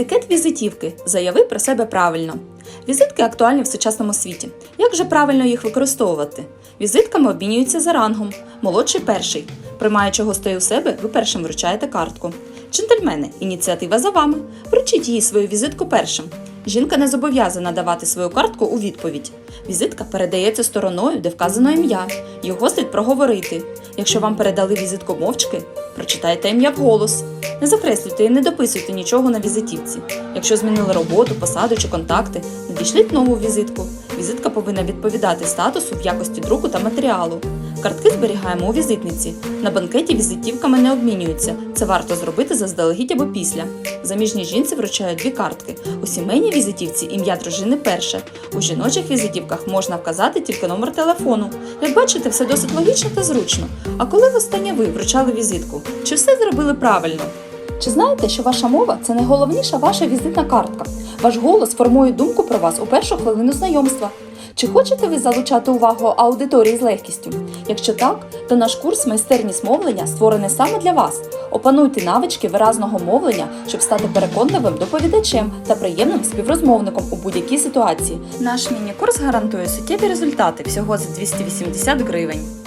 Етикет візитівки заяви про себе правильно. Візитки актуальні в сучасному світі. Як же правильно їх використовувати? Візитками обмінюються за рангом. Молодший перший. Приймаючи гостей у себе, ви першим вручаєте картку. Джентльмени, ініціатива за вами. Вручіть їй свою візитку першим. Жінка не зобов'язана давати свою картку у відповідь. Візитка передається стороною, де вказано ім'я. Його слід проговорити. Якщо вам передали візитку мовчки, прочитайте ім'я вголос. Не закреслюйте і не дописуйте нічого на візитівці. Якщо змінили роботу, посаду чи контакти, надішліть нову візитку. Візитка повинна відповідати статусу в якості друку та матеріалу. Картки зберігаємо у візитниці. На банкеті візитівками не обмінюються. Це варто зробити заздалегідь або після. Заміжній жінці вручають дві картки. У сімейній візитівці ім'я дружини перше. У жіночих візитівках можна вказати тільки номер телефону. Як бачите, все досить логічно та зручно. А коли востаннє ви вручали візитку? Чи все зробили правильно? Чи знаєте, що ваша мова це найголовніша ваша візитна картка? Ваш голос формує думку про вас у першу хвилину знайомства. Чи хочете ви залучати увагу аудиторії з легкістю? Якщо так, то наш курс майстерність мовлення створений саме для вас. Опануйте навички виразного мовлення, щоб стати переконливим доповідачем та приємним співрозмовником у будь-якій ситуації. Наш міні-курс гарантує суттєві результати всього за 280 гривень.